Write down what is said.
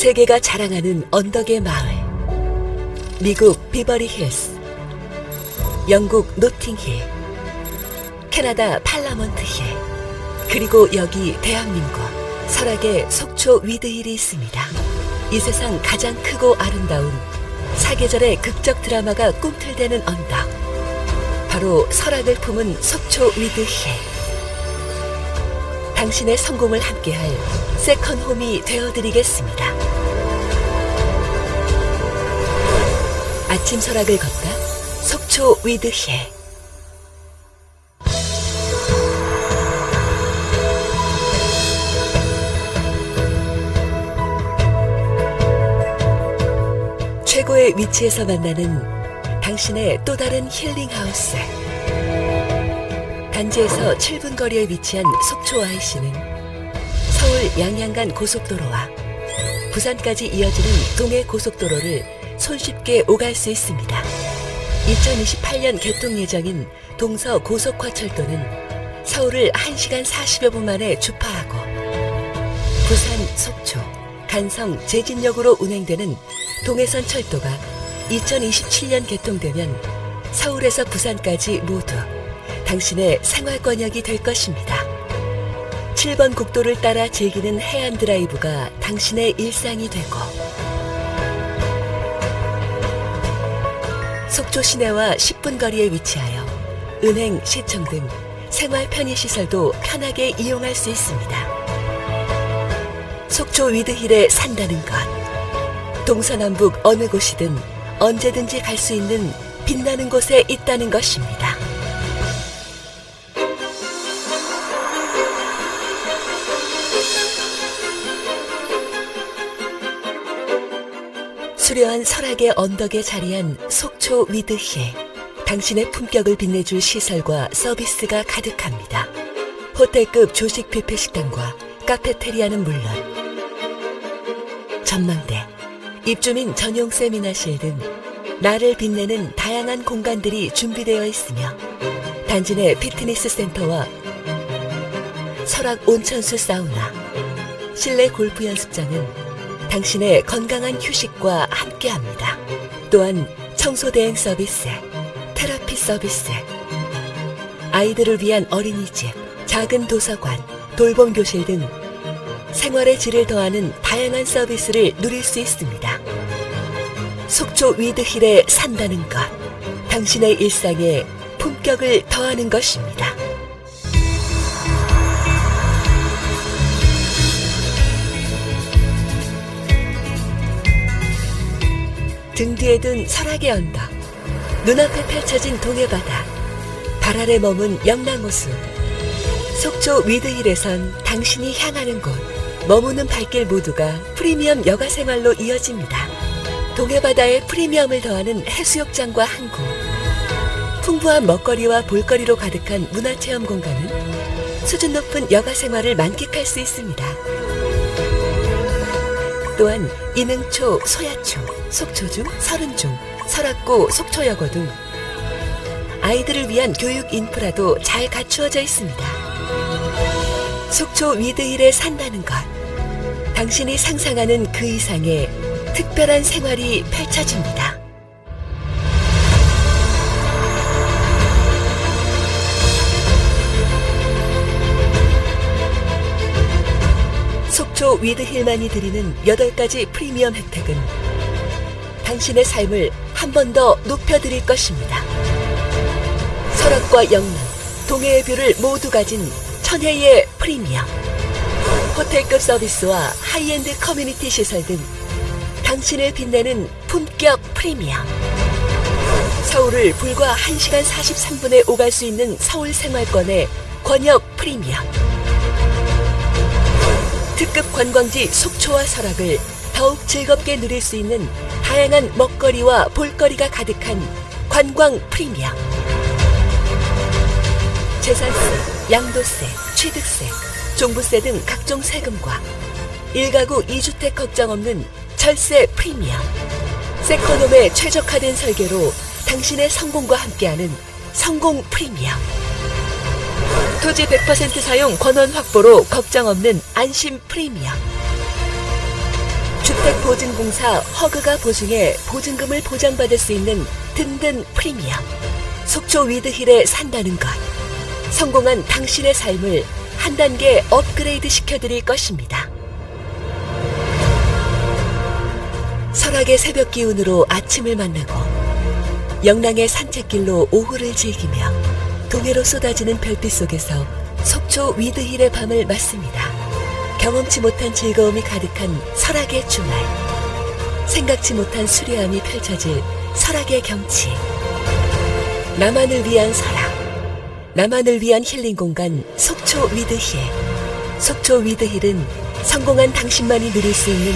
세계가 자랑하는 언덕의 마을. 미국 비버리 힐스. 영국 노팅힐. 캐나다 팔라먼트 힐. 그리고 여기 대한민국 설악의 속초 위드힐이 있습니다. 이 세상 가장 크고 아름다운 사계절의 극적 드라마가 꿈틀대는 언덕. 바로 설악을 품은 속초 위드힐. 당신의 성공을 함께할 세컨홈이 되어드리겠습니다. 아침 설악을 걷다 속초 위드힐. 최고의 위치에서 만나는 당신의 또 다른 힐링 하우스. 단지에서 7분 거리에 위치한 속초 IC는 서울 양양간 고속도로와 부산까지 이어지는 동해 고속도로를 손쉽게 오갈 수 있습니다. 2028년 개통 예정인 동서 고속화철도는 서울을 1시간 40여 분 만에 주파하고 부산 속초, 간성 제진역으로 운행되는 동해선 철도가 2027년 개통되면 서울에서 부산까지 모두 당신의 생활 권역이 될 것입니다. 7번 국도를 따라 즐기는 해안 드라이브가 당신의 일상이 되고 속초 시내와 10분 거리에 위치하여 은행, 시청 등 생활 편의시설도 편하게 이용할 수 있습니다. 속초 위드힐에 산다는 것. 동서남북 어느 곳이든 언제든지 갈 수 있는 빛나는 곳에 있다는 것입니다. 수려한 설악의 언덕에 자리한 속초 위드힐. 당신의 품격을 빛내줄 시설과 서비스가 가득합니다. 호텔급 조식 뷔페 식당과 카페테리아는 물론 전망대, 입주민 전용 세미나실 등 나를 빛내는 다양한 공간들이 준비되어 있으며 단지 내 피트니스 센터와 설악 온천수 사우나, 실내 골프 연습장은 당신의 건강한 휴식과 함께합니다. 또한 청소 대행 서비스, 테라피 서비스, 아이들을 위한 어린이집, 작은 도서관, 돌봄 교실 등 생활의 질을 더하는 다양한 서비스를 누릴 수 있습니다. 속초 위드힐에 산다는 것, 당신의 일상에 품격을 더하는 것입니다. 등 뒤에 둔 설악의 언덕, 눈앞에 펼쳐진 동해바다, 발 아래 머문 영랑호수, 속초 위드힐에선 당신이 향하는 곳, 머무는 발길 모두가 프리미엄 여가 생활로 이어집니다. 동해바다에 프리미엄을 더하는 해수욕장과 항구, 풍부한 먹거리와 볼거리로 가득한 문화체험 공간은 수준 높은 여가 생활을 만끽할 수 있습니다. 또한 인흥초, 소야초, 속초중, 서른중, 설악고, 속초여고 등 아이들을 위한 교육 인프라도 잘 갖추어져 있습니다. 속초 위드힐에 산다는 것. 당신이 상상하는 그 이상의 특별한 생활이 펼쳐집니다. 속초 위드 힐만이 드리는 8가지 프리미엄 혜택은 당신의 삶을 한 번 더 높여드릴 것입니다. 설악과 영남, 동해의 뷰를 모두 가진 천혜의 프리미엄. 호텔급 서비스와 하이엔드 커뮤니티 시설 등 당신을 빛내는 품격 프리미엄. 서울을 불과 1시간 43분에 오갈 수 있는 서울 생활권의 권역 프리미엄. 특급 관광지 속초와 설악을 더욱 즐겁게 누릴 수 있는 다양한 먹거리와 볼거리가 가득한 관광 프리미엄. 재산세, 양도세, 취득세, 종부세 등 각종 세금과 1가구 2주택 걱정 없는 절세 프리미엄. 세컨홈의 최적화된 설계로 당신의 성공과 함께하는 성공 프리미엄. 토지 100% 사용 권원 확보로 걱정 없는 안심 프리미엄. 주택보증공사 허그가 보증해 보증금을 보장받을 수 있는 든든 프리미엄. 속초 위드힐에 산다는 것. 성공한 당신의 삶을 한 단계 업그레이드 시켜드릴 것입니다. 설악의 새벽 기운으로 아침을 만나고 영랑의 산책길로 오후를 즐기며 동해로 쏟아지는 별빛 속에서 속초 위드힐의 밤을 맞습니다. 경험치 못한 즐거움이 가득한 설악의 주말. 생각지 못한 수려함이 펼쳐질 설악의 경치. 나만을 위한 설악. 나만을 위한 힐링 공간 속초 위드힐. 속초 위드힐은 성공한 당신만이 누릴 수 있는